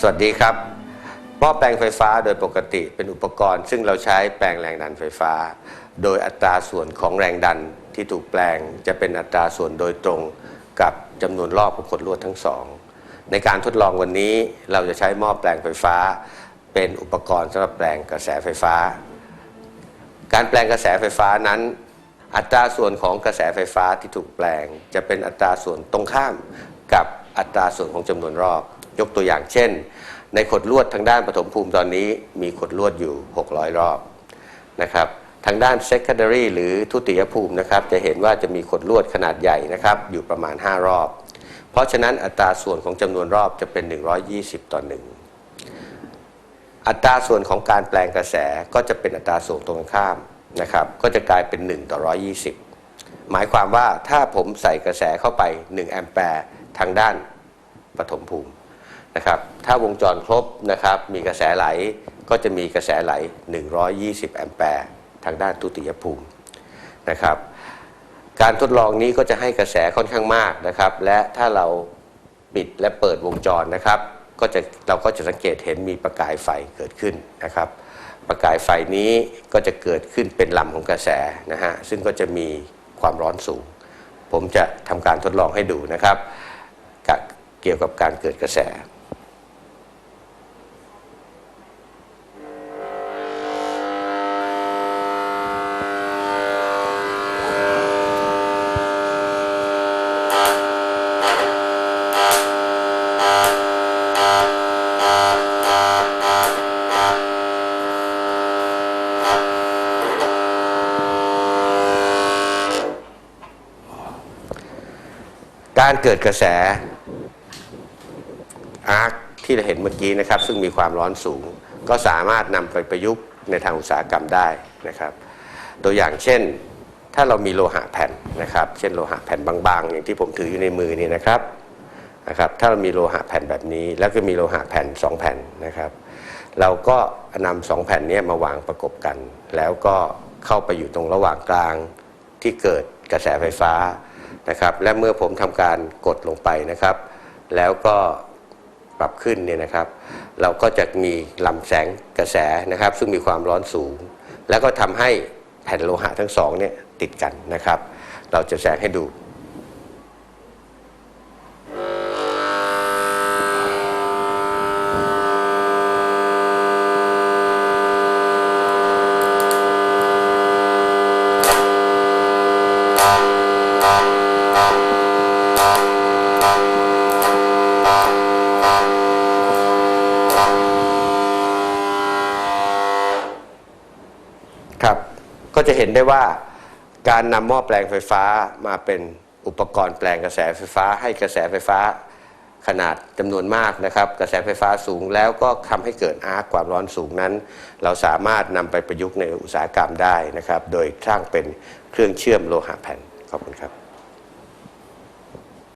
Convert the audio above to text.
สวัสดีครับหม้อแปลงไฟฟ้าโดยปกติเป็นอุปกรณ์ ซึ่งเราใช้แปลงแรงดันไฟฟ้า โดยอัตราส่วนของแรงดันที่ถูกแปลงจะเป็นอัตราส่วนโดยตรงกับจำนวนรอบของขดลวดทั้งสอง ในการทดลองวันนี้เราจะใช้หม้อแปลงไฟฟ้า เป็นอุปกรณ์สำหรับแปลงกระแสไฟฟ้า การแปลงกระแสไฟฟ้านั้น อัตราส่วนของกระแสไฟฟ้าที่ถูกแปลง จะเป็นอัตราส่วนตรงข้ามกับอัตราส่วนของจำนวนรอบ ยกตัวอย่างเช่น ในขดลวดทางด้านปฐมภูมิตอนนี้มีขดลวดอยู่ 600 รอบนะครับทางด้าน secondary หรือทุติยภูมินะครับจะเห็นว่าจะมีขดลวดขนาดใหญ่นะครับอยู่ประมาณ 5 รอบ เพราะฉะนั้นอัตราส่วนของจำนวนรอบจะเป็น 120 ต่อ 1 อัตราส่วนของการแปลงกระแสก็จะเป็นอัตราส่วนตรงกันข้ามนะครับก็จะกลายเป็น 1 ต่อ 120 หมายความว่าถ้าผมใส่กระแสเข้าไป 1 แอมแปร์ทางด้านปฐมภูมิ นะครับถ้าวงจรครบนะครับมีกระแสไหลก็จะมีกระแสไหล 120 แอมแปร์ทางด้านทุติยภูมินะครับการทดลองนี้ก็จะให้กระแสค่อนข้างมากนะครับ และถ้าเราปิดและเปิดวงจรนะครับ ก็จะเราก็จะสังเกตเห็นมีประกายไฟเกิดขึ้นนะครับ ประกายไฟนี้ก็จะเกิดขึ้นเป็นลำของกระแสนะฮะซึ่งก็จะมีความร้อนสูง ผมจะทำการทดลองให้ดูนะครับ เกี่ยวกับการเกิดกระแส การเกิดกระแสอาร์คที่เราเห็นเมื่อกี้นะครับ ซึ่งมีความร้อนสูง ก็สามารถนำไปประยุกต์ในทางอุตสาหกรรมได้นะครับ ตัวอย่างเช่น ถ้าเรามีโลหะแผ่นนะครับ เช่นโลหะแผ่นบางๆ อย่างที่ผมถืออยู่ในมือนี่นะครับนะครับ ถ้าเรามีโลหะแผ่นแบบนี้ แล้วก็มีโลหะแผ่น 2 แผ่นนะครับ เราก็นำสองแผ่นนี้มาวางประกบกัน แล้วก็เข้าไปอยู่ตรงระหว่างกลางที่เกิดกระแสไฟฟ้า นะครับและเมื่อผมทำการกดลงไปนะครับ แล้วก็ปรับขึ้นเนี่ยนะครับ เราก็จะมีลำแสงกระแสนะครับ ซึ่งมีความร้อนสูง แล้วก็ทำให้แผ่นโลหะทั้งสองเนี่ยติดกันนะครับ เราจะแสงให้ดู ก็จะเห็นได้ว่าการนำหม้อแปลงไฟฟ้ามาเป็นอุปกรณ์แปลงกระแสไฟฟ้า ให้กระแสไฟฟ้าขนาดจำนวนมากนะครับ กระแสไฟฟ้าสูงแล้วก็ทำให้เกิดอาร์คความร้อนสูงนั้น เราสามารถนำไปประยุกต์ในอุตสาหกรรมได้นะครับ โดยสร้างเป็นเครื่องเชื่อมโลหะแผ่นขอบคุณครับ